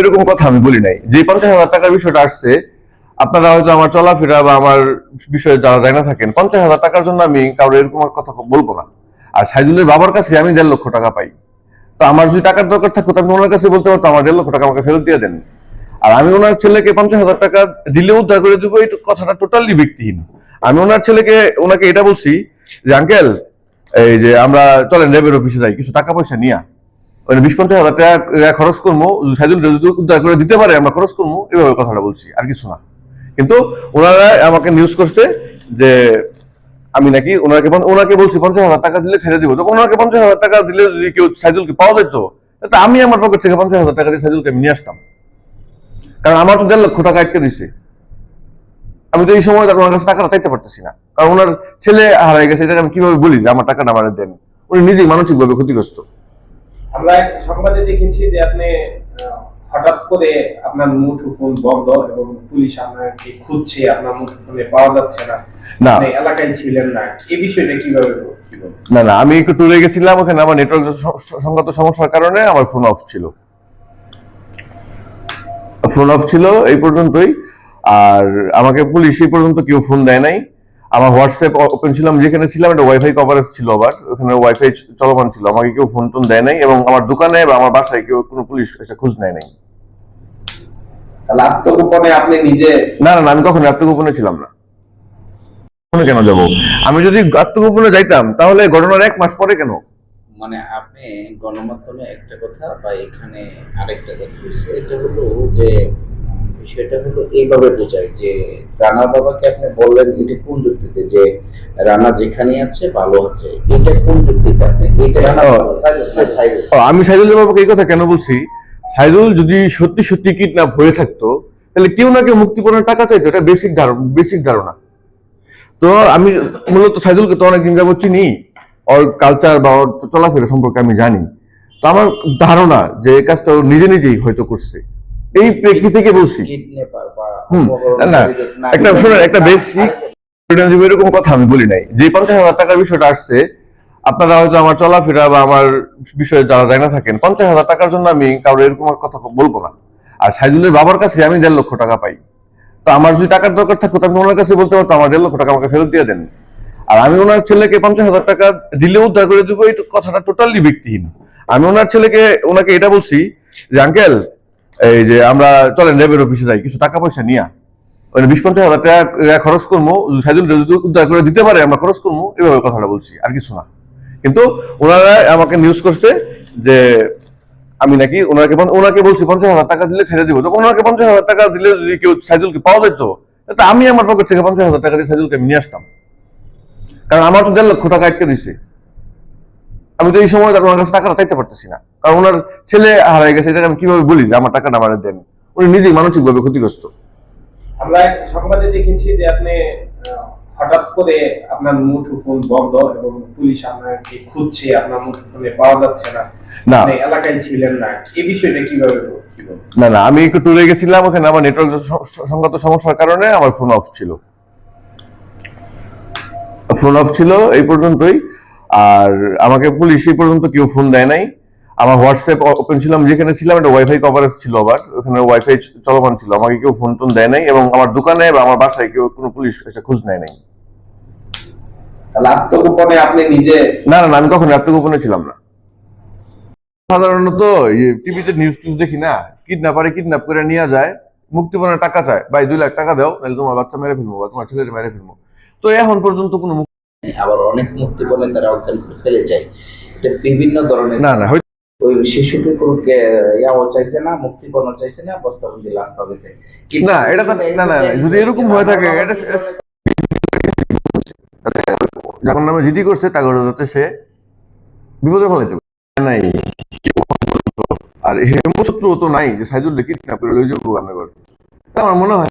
এরকম কথা আমি বলি নাই। যে পঞ্চাশ হাজার টাকার বিষয়টা আসছে, আপনারা হয়তো আমার চলাফেরা বা আমার বিষয়ে যারা থাকেন, পঞ্চাশ হাজার টাকার জন্য আমি কারও এরকম কথা বলব না। আর সাইদুলের বাবার কাছে আমি দেড় লক্ষ টাকা পাই। তো আমার যদি টাকার দরকার থাকতো আমি ওনার কাছে বলতে পারতো আমার দেড় লক্ষ টাকা আমাকে ফেরত দিয়ে দেন। আর আমি ওনার ছেলেকে পঞ্চাশ হাজার টাকা দিলে উদ্ধার করে দেবো, এই কথাটা টোটালি ব্যক্তিহীন আমি ওনার ছেলেকে, ওনাকে এটা বলছি যে, আঙ্কেল, এই যে আমরা চলেন র্যাবের অফিসে যাই, কিছু টাকা পয়সা নিয়া মানে বিশ পঞ্চাশ হাজার টাকা খরচ করব সাইদুল যদি উদ্ধার করে দিতে পারে, আমরা খরচ করব এভাবে কথাটা বলছি, আর কিছু না। কিন্তু ওনারা আমাকে নিউজ করছে যে আমি নাকি ওনাকে ওনাকে বলছি, পঞ্চাশ হাজার টাকা দিলে ছেড়ে দিব। তো ওনাকে পঞ্চাশ হাজার টাকা দিলে যদি কেউ সাইদুলকে পাওয়া যেত তো আমি আমার পকেট থেকে পঞ্চাশ হাজার টাকা দিয়ে সাইদুলকে আমি নিয়ে আসতাম। কারণ আমার তো দেড় লক্ষ টাকা আটকে দিছে। আমি তো এই সময় তার ওনার কাছে টাকাটা চাইতে পারতেছি না। কারণ ওনার ছেলে হারাই গেছে এটাকে আমি কীভাবে বলি যে আমার টাকাটা আমার দেন? উনি নিজেই মানসিকভাবে ক্ষতিগ্রস্ত। আমরা সংবাদে দেখেছি যে আপনি হঠাৎ করে আপনার মুঠোফোন বন্ধ এবং পুলিশ আপনাকে খুঁজছে আপনার মুঠোফোনে পাওয়া যাচ্ছে না। না। এলাকায় ছিলেন না। এই বিষয়টা কীভাবে? না না আমি একটু ট্যুরে গেছিলাম ওখানে আমার নেটওয়ার্ক সংগত সমস্যার কারণে আমার ফোন অফ ছিল। ফোন অফ ছিল এই পর্যন্তই। আর আমাকে পুলিশ এই পর্যন্ত কেউ ফোন দেয় নাই। আমার হোয়াটসঅ্যাপ ওপেন ছিল আমি যেখানে ছিলাম একটা ওয়াইফাই কভারেজ ছিল আবার ওখানে ওয়াইফাই চলমান ছিল। আমাকে কেউ ফোন টোন দেয় নাই এবং আমার দোকানে বা আমার বাসায় কেউ কোনো পুলিশ এসে খোঁজ নেয় নাই। আত্মগোপনে আপনি নিজে না না আমি কখনো আত্মগোপনে ছিলাম না। কখনো কেন যাব? আমি যদি আত্মগোপনে যাইতাম তাহলে ঘটনার এক মাস পরে কেন? মানে আপনি গণমাধ্যমে একটা কথা বা এখানে আরেকটা কথা বলছে এটা হলো যে বিষয়টা হলো এইভাবে বোঝায় যে রানা বাবাকে আপনি বললেন এটা কোন যুক্তিতে? যে রানা যেখানে আছে ভালো আছে। এটা কোন যুক্তিতে? আপনি এটা ও, আমি সাইদুল বাবুকে এই কথা কেন বলছি? সাইদুল যদি সত্যি সত্যি কিডন্যাপ হয়ে থাকতো তাহলে কেউ না কেউ মুক্তিপণের টাকা চাইতো। এটা বেসিক ধারণা বেসিক ধারণা। তো আমি মূলত সাইদুলকে তো অনেকদিন যাবত চিনি। ওর কালচার বা ওর চলাফেরা সম্পর্কে আমি জানি। তো আমার ধারণা যে এই কাজটা ও নিজে নিজেই হয়তো করছে। এই প্রেক্ষিতে থেকে বলছি না, একটা শোনেন, একটা দিব এরকম কথা আমি বলি নাই। যে পঞ্চাশ হাজার টাকার বিষয়টা আসছে আপনারা হয়তো আমার চলাফেরা বা আমার বিষয়ে যারা জানা থাকেন পঞ্চাশ হাজার টাকার জন্য আমি কারও এরকম কথা বলব না। আর সাইদুলের বাবার কাছে আমি দেড় লক্ষ টাকা পাই। তো আমার যদি টাকার দরকার থাকতো আমি ওনার কাছে বলতে পারতো আমার দেড় লক্ষ টাকা আমাকে ফেরত দিয়ে দেন। আর আমি ওনার ছেলেকে পঞ্চাশ হাজার টাকা দিলে উদ্ধার করে দেবো এই কথাটা টোটালি ব্যক্তিহীন আমি ওনার ছেলেকে ওনাকে এটা বলছি যে আঙ্কেল এই যে আমরা চলেন র্যাবের অফিসে যাই, কিছু টাকা পয়সা নিয়া। মানে বিশ পঞ্চাশ হাজার টাকা খরচ করব সাইদুল যদি উদ্ধার করে দিতে পারে, আমরা খরচ করব এভাবে কথাটা বলছি, আর কিছু না। কিন্তু ওনারা আমাকে নিউজ করছে যে আমি নাকি ওনাকে ওনাকে বলছি, পঞ্চাশ হাজার টাকা দিলে ছেড়ে দিব। তো ওনাকে পঞ্চাশ হাজার টাকা দিলে যদি কেউ সাইদুলকে পাওয়া যেত তো আমি আমার পকেট থেকে পঞ্চাশ হাজার টাকা দিয়ে সাইদুলকে আমি নিয়ে আসতাম। কারণ আমার তো দেড় লক্ষ টাকা আটকে দিছে। আমি তো এই সময় ওনার কাছে টাকাটা চাইতে পারতেছি না। কারণ ওনার ছেলে হারাই গেছে এটাকে আমি কীভাবে বলি যে আমার টাকাটা আমার দেন? উনি নিজেই মানসিকভাবে ক্ষতিগ্রস্ত। আমরা সংবাদে দেখেছি যে আপনি হঠাৎ করে আপনার মুঠোফোন বন্ধ এবং পুলিশ আপনাকে খুঁজছে আপনার মুঠোফোনে পাওয়া যাচ্ছে না। না। এলাকায় ছিলেন না। এই বিষয়টা কীভাবে? না না আমি একটু ট্যুরে গেছিলাম ওখানে আমার নেটওয়ার্ক সংগত সমস্যার কারণে আমার ফোন অফ ছিল। ফোন অফ ছিল এই পর্যন্তই। আর আমাকে পুলিশ এই পর্যন্ত কেউ ফোন দেয় নাই। আমার হোয়াটসঅ্যাপ ওপেন ছিল আমি যেখানে ছিলাম একটা ওয়াইফাই কভারেজ ছিল আবার। ওখানে ওয়াইফাই চলমান ছিল আমাকে কেউ ফোন টোন দেয় নাই এবং আমার দোকানে বা আমার বাসায় কেউ কোনো পুলিশ এসে খোঁজ নেয় নাই। তাহলে আত্মগোপনে আপনি নিজে না না আমি কখনো আত্মগোপনে ছিলাম না। সাধারণত টিভিতে নিউজ টিউজ দেখি না। কিডন্যাপারে কিডন্যাপ করে নিয়ে যায় মুক্তিপণের টাকা চায়। ভাই দুই লাখ টাকা দাও নাহলে তোমার বাচ্চা মেরে ফেলব বা তোমার ছেলের মেরে ফেলব। তো এখন পর্যন্ত কোনো আবার অনেক মুক্তি মুক্তিপণে তারা অজ্ঞান করে ফেলে যায়। এটা বিভিন্ন ধরনের না না ওই শিশুকে কোনো ইয়াও চাইছে না মুক্তিপণ চাইছে না বস্তাবন্দি লাভ পাওয়া গেছে। না, এটা তো- না, না, না, যদি এরকম হয়ে থাকে, এটা- যখন নামে জিডি করছে টাকা যাতে সে বিপদে ফেলাইতে নাই আর তো নাই যে সাইদুল কিডন্যাপ করে লই যাব আমার মনে হয়